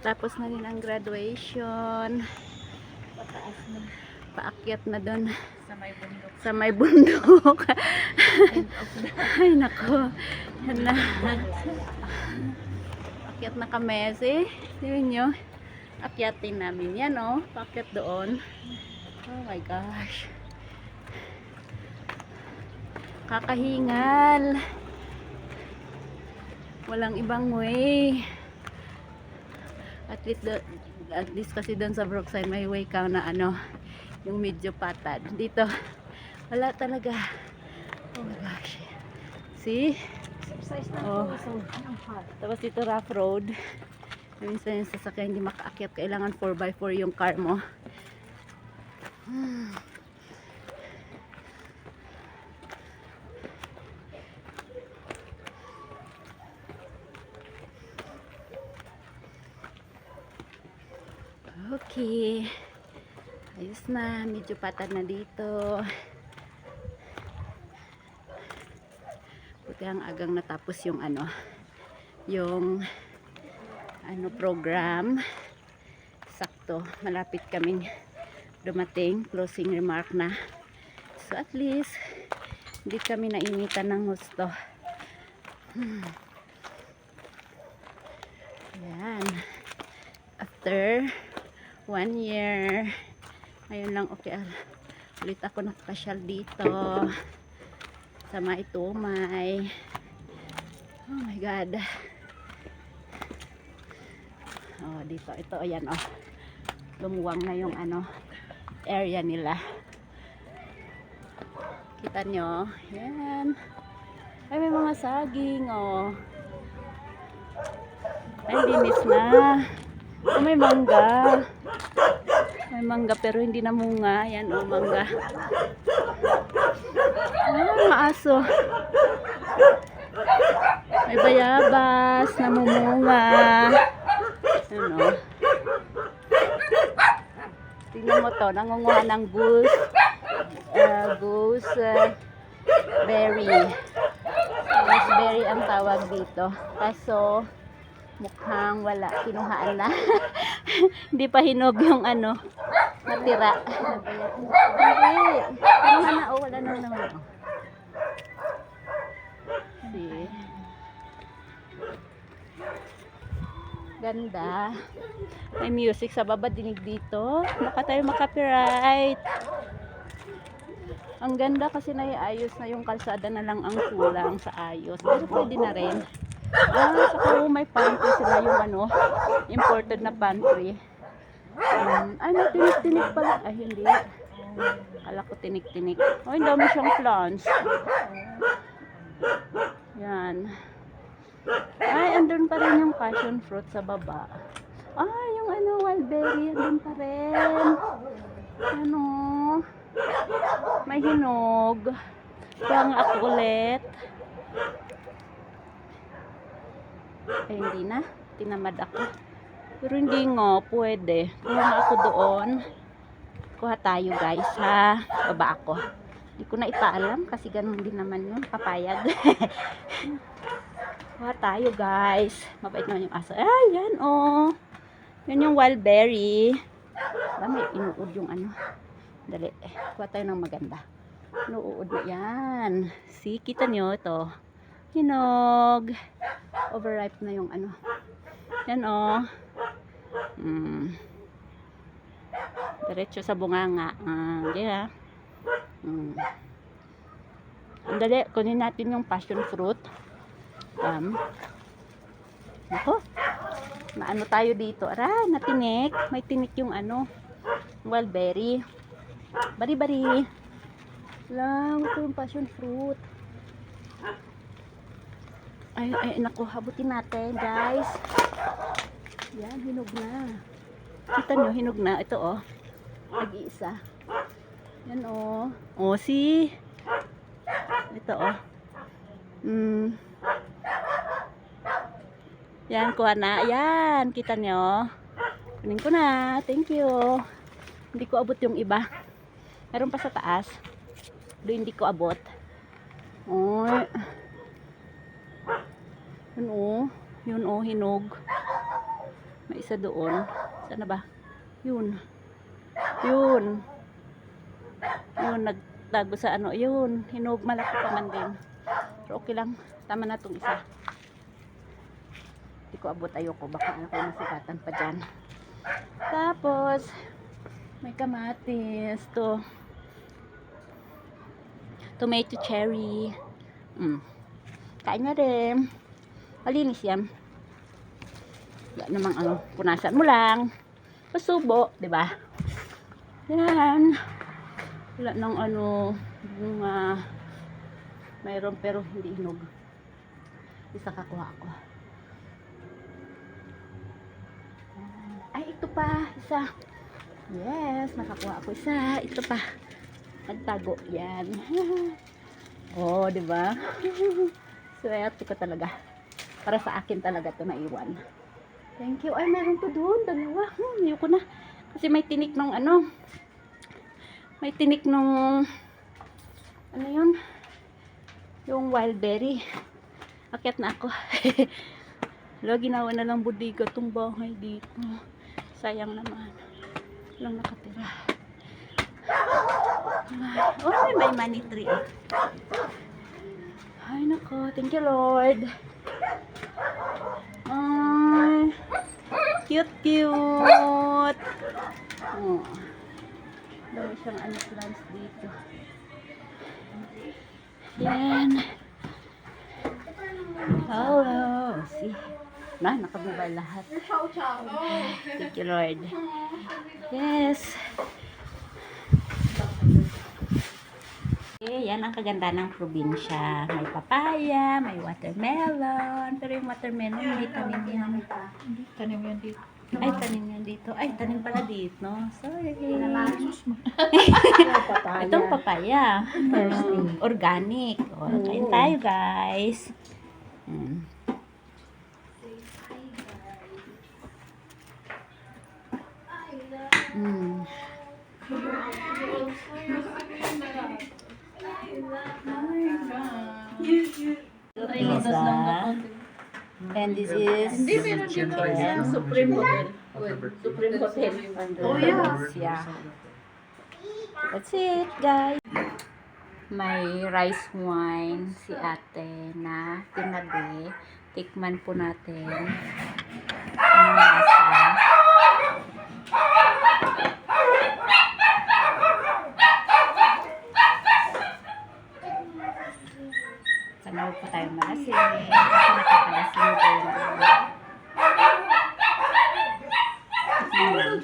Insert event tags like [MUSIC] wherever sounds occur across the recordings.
Tapos na rin ang graduation. Pataas na. Paakyat na doon Sa may bundok. sa may bundok. [LAUGHS] Ay, nako. Yan na. Akyat na kami. See? Tingnan nyo. Akyatin namin. Yan, oh. Paakyat doon. Oh my gosh. Kakahingal. Walang ibang way. At least, do- at least kasi doon sa Brookside may way ka na ano, yung medyo patad. Dito, wala talaga. Oh my gosh. See? exercise na Oh. hot? Tapos dito rough road. Minsan yung sasakyan hindi makaakyat. Kailangan 4x4 yung car mo. Hmm. Okay. Ayos na. Medyo patad na dito. Buti ang agang natapos yung ano, yung ano program. Sakto, malapit kaming dumating, closing remark na. So at least, hindi kami nainitan ng gusto. Hmm. Yan. After one year, ngayon lang okay, ah, ulit ako nakapasyal dito sa Maitumay. Oh my God. Oh, dito. Ito, ayan, oh. Lumuwang na yung, ano, area nila. Kita nyo? Yan. Ay, may mga saging, oh. Ay, linis na. Oh, may mangga. May mangga, pero hindi na munga. Yan, oh, mangga. Ah, maaso. May bayabas, namumunga. Ano? Tingnan mo to, nangunguha ng goose. Uh, goose uh, berry. Gooseberry ang tawag dito. Kaso, mukhang wala. Kinuhaan na. [LAUGHS] [LAUGHS] Hindi pa hinog yung ano, natira. Hindi. Kinuha na. Oh, wala na naman. See? Ganda. May music sa baba, dinig dito. Baka tayo makapiright. Ang ganda kasi naiayos na yung kalsada na lang ang kulang sa ayos. Pero pwede na rin. Ah, saka oh, may pantry sila yung ano, imported na pantry. Um, ay, may tinik-tinik pala. Ay, hindi. Kala ko tinik-tinik. Oh, dami siyang plants. Yan. Ay, andun pa rin yung passion fruit sa baba. Ah, yung ano, wild andun pa rin. Ano? May hinog. Ako ulit. Ay, hindi na. Tinamad ako. Pero hindi nga, pwede. Kuha ako doon. Kuha tayo guys, ha. Baba ako. Hindi ko na ipaalam kasi ganun din naman yun. Papayag. [LAUGHS] Kuha tayo guys. Mabait naman yung aso. Ay, yan oh. Yan yung wild berry. Wala, may inuud yung ano. Dali. Kuha tayo ng maganda. Inuud na yan. See, kita nyo ito. Hinog. Overripe na yung ano. Yan oh. Mm. Diretso sa bunganga. Ah, di ha. Mm. Ang dali, kunin natin yung passion fruit. Um, Nako. Maano tayo dito? Ara, natinik. May tinik yung ano. Wild berry. Bari-bari. Lang, ito yung passion fruit. Ay, ay, naku, habutin natin, guys. Yan, hinog na. Kita nyo, hinog na. Ito, oh. Nag-iisa. Yan, oh. Oh, see? Ito, oh. Mm. Yan, kuha na. Yan, kita nyo. Kunin ko na. Thank you. Hindi ko abot yung iba. Meron pa sa taas. Doon hindi ko abot. Oy. Yun oh. Yun oh, hinog. May isa doon. Sana ba? Yun. Yun. Yun, nagtago sa ano. Yun, hinog malaki pa man din. Pero okay lang. Tama na itong isa. Hindi ko abot ayoko. Baka ako masikatan pa dyan. Tapos, may kamatis. To. Tomato cherry. Mm. Kain na rin. Malinis yan. Wala namang ano, punasan mo lang. Pasubo, ba? Yan. Wala nang ano, yung ah, mayroon pero hindi hinog. Isa kakuha ako. Ay, ito pa. Isa. Yes, nakakuha ako isa. Ito pa. Nagtago. Yan. [LAUGHS] oh, di ba? [LAUGHS] Swerte ko talaga. Para sa akin talaga to naiwan. Thank you. Ay, meron pa doon. Dalawa. Hmm, ayoko na. Kasi may tinik ng ano. May tinik ng ano yun? Yung wild berry. Akyat na ako. [LAUGHS] Wala, ginawa na lang budiga tong bahay dito. Sayang naman. Walang nakatira. Oh, may, may money tree. Ay, nako. Thank you, Lord. Ay, cute, cute. Oh. Dami siyang ano plants dito. Yan. Hello. See? Na, nakabubay lahat. Thank you, Lord. Yes. Eh, yan ang kaganda ng probinsya. May papaya, may watermelon. Pero yung watermelon, may tanim yan. Tanim yan dito. Ay, tanim yan dito. Ay, tanim pala dito. Sorry. Sus mo. [LAUGHS] Itong papaya. Um, organic. O, kain tayo, guys. Mm. Mm. Isa. And this is chicken. Supreme Hotel. Supreme Hotel. Oh, yeah. Yeah. That's it, guys. May rice wine si ate na tinabi. Tikman po natin. Ang lasa. Pa tayo. Kasi nakakalasing din. Tikman lang.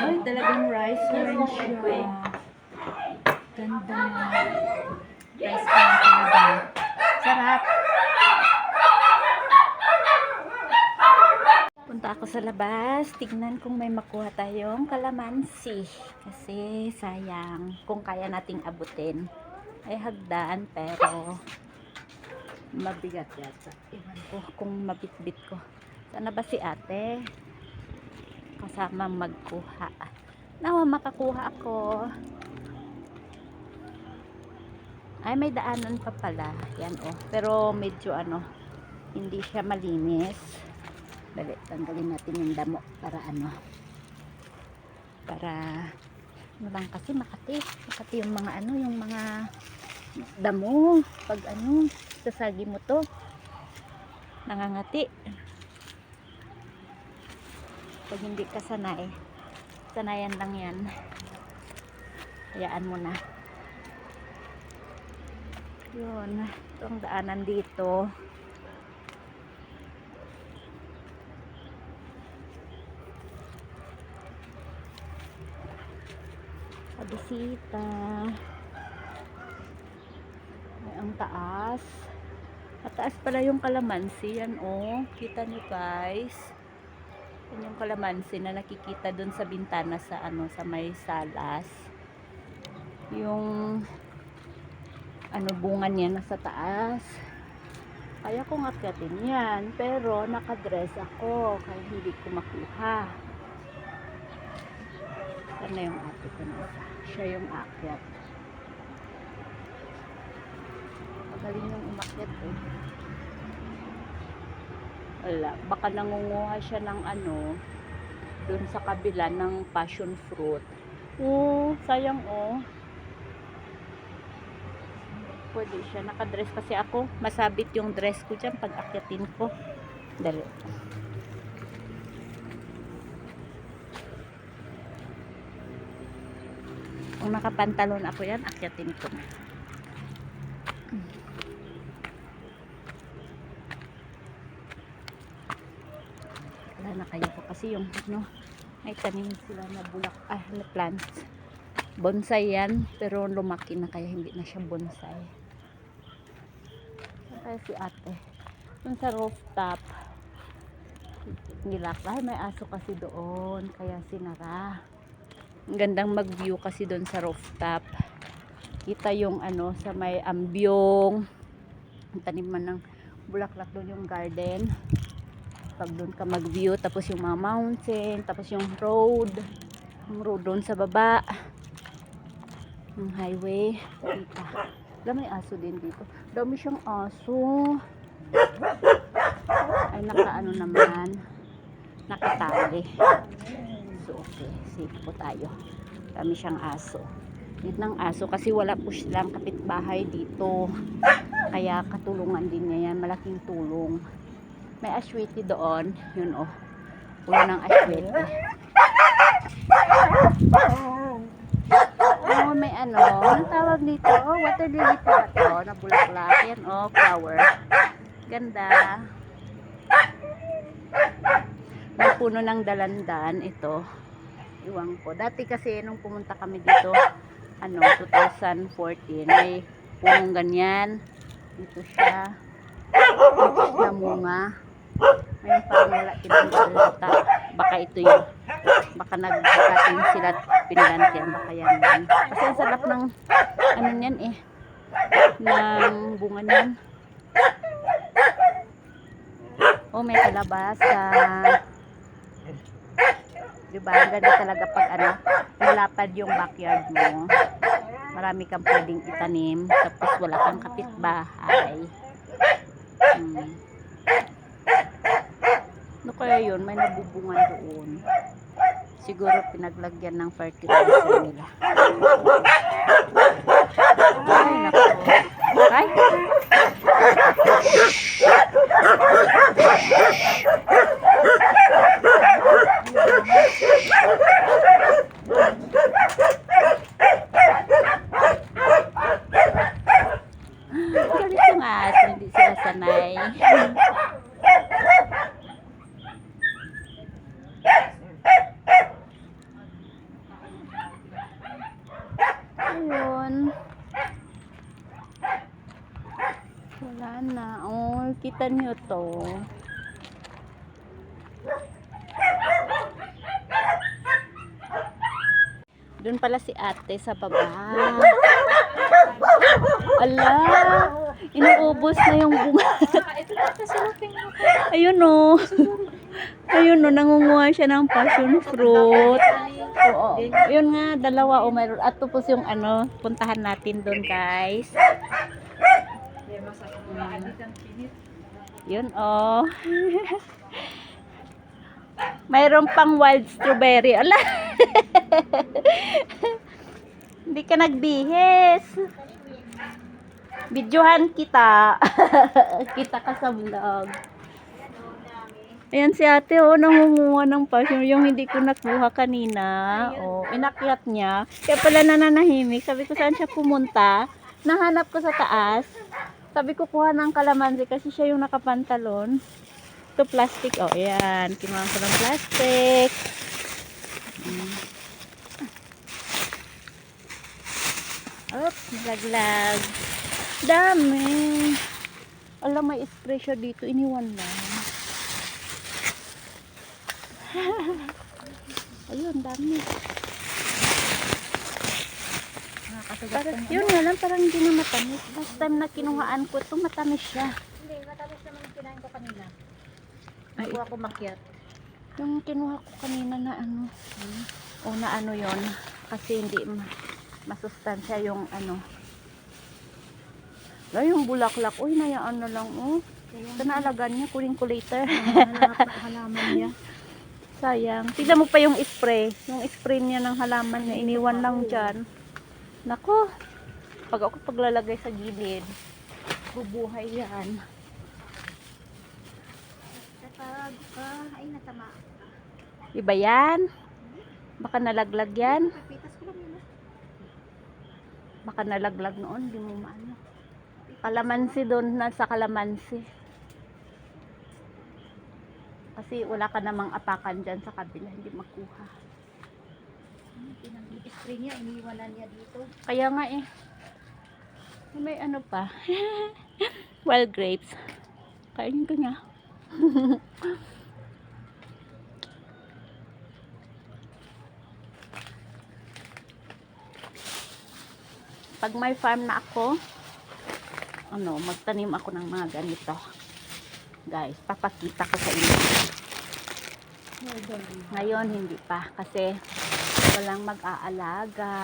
Ay, talagang rice wine siya. Ganda. Rice wine talaga. Sarap. Ako sa labas. Tignan kung may makuha tayong kalamansi. Kasi sayang kung kaya nating abutin. Ay hagdan pero mabigat yata. Iwan ko kung mabitbit ko. Sana ba si ate? kasama magkuha. Nawa makakuha ako. Ay, may daanan pa pala. Yan, oh. Pero medyo ano, hindi siya malinis. Dali, tanggalin natin yung damo para ano. Para, ano lang kasi makati. Makati yung mga ano, yung mga damo. Pag ano, sasagi mo to. Nangangati pag hindi ka sanay sanayan lang yan hayaan mo na yun ito ang daanan dito kabisita ay ang taas mataas pala yung kalamansi yan oh kita nyo guys yun yung kalamansi na nakikita dun sa bintana sa ano sa may salas. Yung ano bunga niya nasa taas. Kaya kong akyatin yan. Pero nakadress ako. Kaya hindi ko makuha. Na yung ate ko na? Siya yung akyat. Galing yung umakyat eh. Wala, baka nangunguha siya ng ano, dun sa kabila ng passion fruit. Oo, sayang oh. Pwede siya. Nakadress kasi ako. Masabit yung dress ko dyan pag akyatin ko. Dali. Kung nakapantalon ako yan, akyatin ko na. Wala na kayo po kasi yung ano, may tanim sila na bulak, ah, na plants. Bonsai yan, pero lumaki na kaya hindi na siya bonsai. Kaya si ate? Dun sa rooftop. Nilak. Ay, may aso kasi doon. Kaya sinara. Ang gandang mag-view kasi doon sa rooftop. Kita yung ano, sa may ambyong. Taniman ng bulaklak doon yung garden. Pag doon ka mag-view, tapos yung mga mountain, tapos yung road. Yung road doon sa baba. Yung highway. Kita. Alam, may aso din dito. Dami siyang aso. Ay, nakaano naman. Nakatali. So, okay. Safe po tayo. Dami siyang aso. Need ng aso kasi wala po silang kapitbahay dito. Kaya katulungan din niya yan. Malaking tulong. May aswiti doon. Yun oh. Puno ng aswiti. Oh, may ano. Anong tawag dito? Oh, water lily po ba to? Na bulaklak. Yan oh, flower. Ganda. May puno ng dalandan. Ito. Iwang ko. Dati kasi nung pumunta kami dito, ano, 2014, may punong ganyan. Dito siya. Dito siya munga. Wala tinanggal yata. Baka ito yun. Baka nagkating sila at pinilantian. Baka yan yun. Kasi ang sarap ng ano niyan eh. Ng bunga niyan. Oh, may kalabasa. Diba? Ang ganda talaga pag ano, malapad yung backyard mo. Marami kang pwedeng itanim. Tapos wala kang kapitbahay. Hmm. Ano kaya yun? May nabubungan doon. Siguro pinaglagyan ng fertilizer nila. Ay, naku. Ay! Galit yung aso, hindi sila sanay. Ayun. Wala na. Oh, kita nyo to. Doon pala si ate sa baba. Ala, inuubos na yung bunga. Ayun o. Ayun o, nangunguha siya ng passion fruit. Oo. Yun nga, dalawa o mayroon. At tapos yung ano, puntahan natin doon guys. Yun o. Mayroon pang wild strawberry. Ala. Hindi ka nagbihis. Videohan kita. [LAUGHS] kita ka sa vlog. Ayan si ate, oh, nangunguha ng passion. Yung hindi ko nakuha kanina. Oh, inakyat niya. Kaya pala nananahimik. Sabi ko, saan siya pumunta? Nahanap ko sa taas. Sabi ko, kuha ng kalamansi kasi siya yung nakapantalon. Ito plastic. Oh, ayan. Kinuha ko ng plastic. Oops, nalaglag. Dami. Alam, may spray dito. Iniwan lang. [LAUGHS] Ayun, dami. Parang, yun nga lang, parang hindi na matamis. Last time na kinuhaan ko ito, matamis siya. Hindi, matamis naman yung kinain ko kanina. Ay, Nakuha ko makyat. Yung kinuha ko kanina na ano, o na ano yon kasi hindi ma- masustansya yung ano. Wala yung bulaklak. Uy, nayaan na lang. Oh. Ito na alagaan niya. Kunin ko later. halaman niya. [LAUGHS] Sayang. Tignan mo pa yung spray. Yung spray niya ng halaman niya. Iniwan lang dyan. Nako. Pag ako paglalagay sa gilid, bubuhay yan. Kapag, ah, ay natama. Iba yan. Baka nalaglag yan. Ah. Baka nalaglag noon. Di mo maano. Kalamansi doon. Nasa kalamansi. Kasi wala ka namang apakan dyan sa kabila. Hindi makuha. Pinag-spray niya, iniwanan niya dito. Kaya nga eh. May ano pa. [LAUGHS] Wild grapes. Kainin ko niya. [LAUGHS] Pag may farm na ako, ano, magtanim ako ng mga ganito. Guys, papakita ko sa inyo. Ngayon, hindi pa. Kasi, walang mag-aalaga.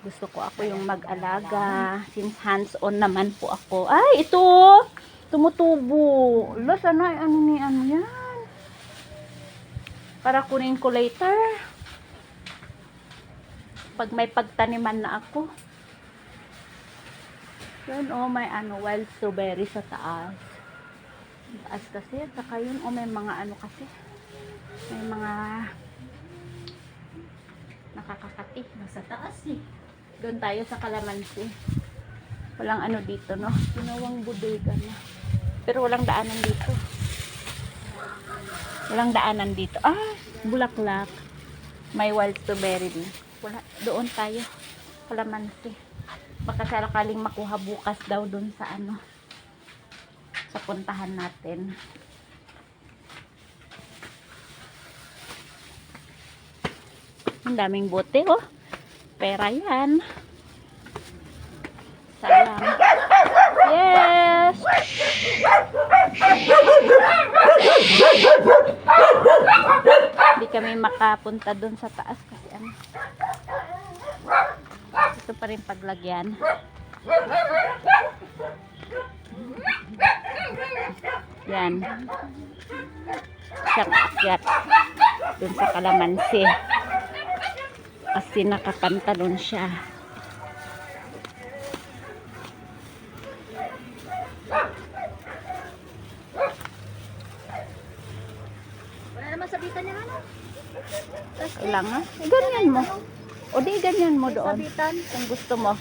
Gusto ko ako yung mag-alaga. Since hands-on naman po ako. Ay, ito! Tumutubo. Lo, sana ano ni ano yan? Para kunin ko later. Pag may pagtaniman na ako. Yan oh, may ano, wild strawberry sa taas. Taas kasi. Saka yun, oh, may mga ano kasi. May mga nakakakati. Nasa taas eh. Doon tayo sa Kalamansi. Walang ano dito, no? Ginawang bodega na. Pero walang daanan dito. Walang daanan dito. Ah, bulaklak. May wild strawberry. Wala. Doon tayo. Kalamansi. Baka sarakaling makuha bukas daw doon sa ano. Sa puntahan natin. Ang daming bote, oh. Pera yan. Sayang. Yes! Hindi kami makapunta dun sa taas kasi ano. Ito pa rin paglagyan. Yan. Siya kaakyat. Dun sa kalamansi. Kasi nakapantalon siya. Sabitan niya ano. Kailangan. Ganyan mo. O di ganyan mo doon. Sabitan. Kung gusto mo.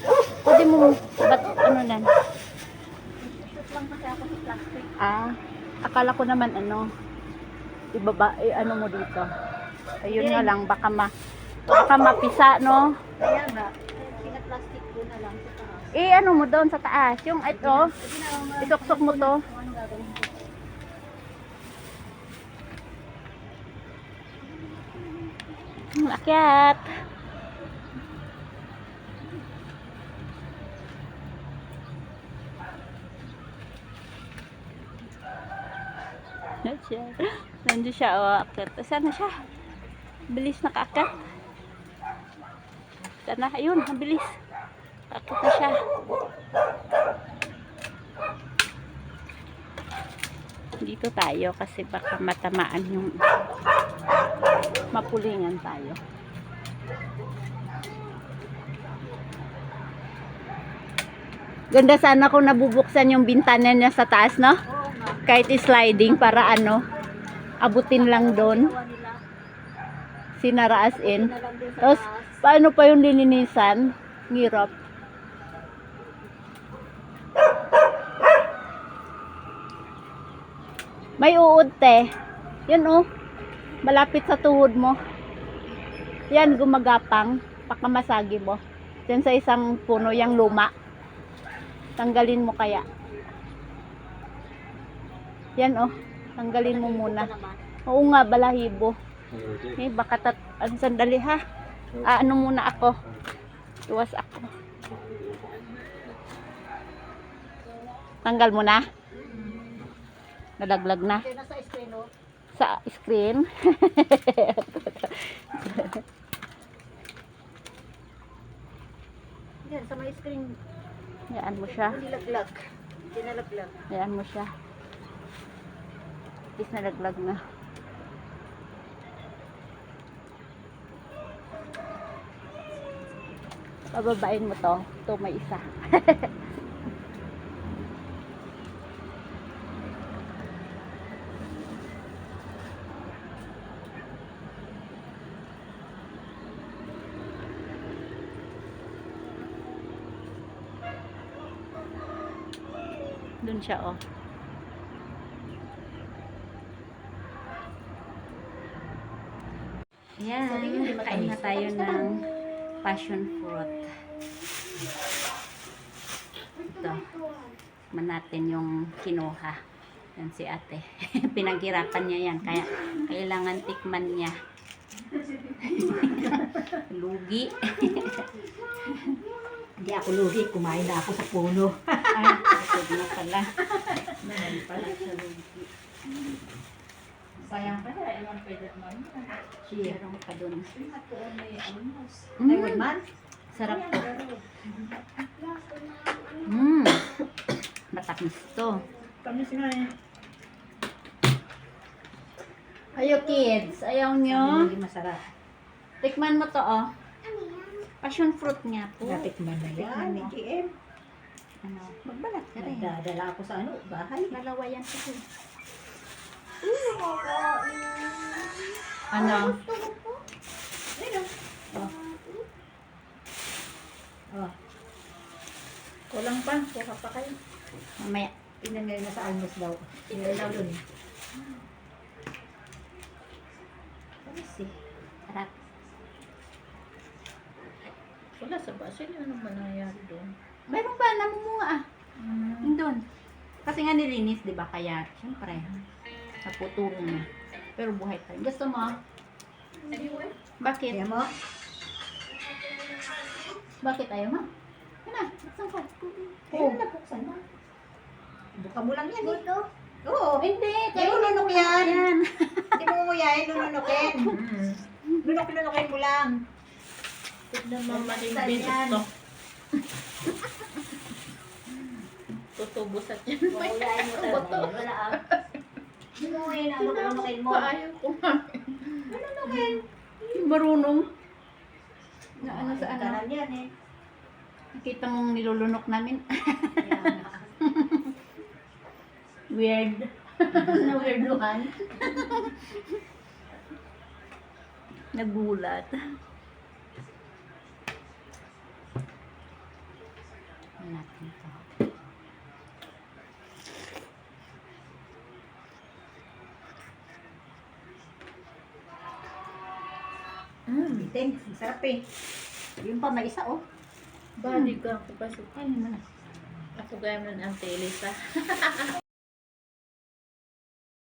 Pwede mo, ba't ano nan? Shoot lang kasi ako sa plastic. Ah, akala ko naman ano, ibaba, eh, ano mo dito. Ayun nga lang, baka ma, baka mapisa, no? Kaya nga, pina-plastic ko na lang sa taas. Eh, ano mo doon sa taas? Yung ito, isuksok mo to. Akyat. Nandiyan siya. Nandiyan siya. O, akyat. Saan na siya? Bilis na kaakyat. Saan na? Ayun, ang bilis. Siya. Dito tayo kasi baka matamaan yung mapulingan tayo. Ganda sana kung nabubuksan yung bintana niya sa taas, no? Kahit sliding para ano, abutin lang doon, sinaraas in. Tapos. Paano pa yung lilinisan? Ngirap. May uod, te. Yan, oh. Malapit sa tuhod mo. Yan, gumagapang. Pakamasagi mo. Yan sa isang puno, yung luma. Tanggalin mo kaya. Yan, oh. Tanggalin mo muna. Oo nga, balahibo. Eh, baka tat... Ang sandali ha. Ah, ano muna ako. Iwas ako. Tanggal mo na. Nalaglag na. Nasa screen, oh. Sa screen. Yan, sa may screen. Hayaan mo siya. Nilaglag. Dinalaglag. Hayaan mo siya. Is nalaglag na. Pababain mo to. Ito may isa. [LAUGHS] Doon siya oh. Yan, kain na tayo ng passion fruit. Ito. Man natin yung kinuha. Yan si ate. [LAUGHS] Pinaghirapan niya yan. Kaya kailangan tikman niya. [LAUGHS] Lugi. [LAUGHS] Hindi ako lugi. Kumain na ako sa puno. Ay, ito na pala. Meron pala sa lugi. Sayang pa na. Ewan pwede naman. Meron pa. Ay, wait man. Sarap. Mmm. Matamis to. Tamis nga eh. Ayo kids, ayaw nyo? Hindi masarap. Tikman mo to oh. Passion fruit nga po. Natikman na yan. Ni GM. Ano, magbalat ka rin. Nagdadala ako sa ano, bahay. Dalawa yan kasi. Ano? Oh. Oh. Kulang pa. Kuha pa kayo. Mamaya. Nyo na sa almos daw. Tingnan daw dun. Kasi, harap. Wala sa baso niyo. Ano ba nangyayari doon? Meron pa, namumunga ah. Yung doon. Kasi nga nilinis, di ba? Kaya, syempre, naputulong na. Pero buhay pa rin. Gusto mo? Bakit? Kaya mo? Bakit ayaw mo? Yan na, buksan ko. Kaya mo nabuksan mo. Buka mo lang yan eh. Oo. Oh, Hindi, Kaya lunok yan. yan. [LAUGHS] Hindi mo umuyain, lununukin. Lunok-lunukin [LAUGHS] mo lang. Tignan mo Buksan malimbing yan. ito. [LAUGHS] Tutubo sa tiyan. Umuyain mo talaga. yan. Wala ah. Mo umuyain ang lununukin mo. Paayaw ko nga. Lununukin. Marunong. Na ano sa ano? Kanan yan eh. Nakita mong nilulunok namin. [LAUGHS] Weird. na weirduhan. Nagulat. Ano natin to? Mm, bitin. Ang Sarap eh. Yung pa may isa oh. Bali ka ako pasok. Ayun mo na. Ako gaya mo ng Elisa. [LAUGHS]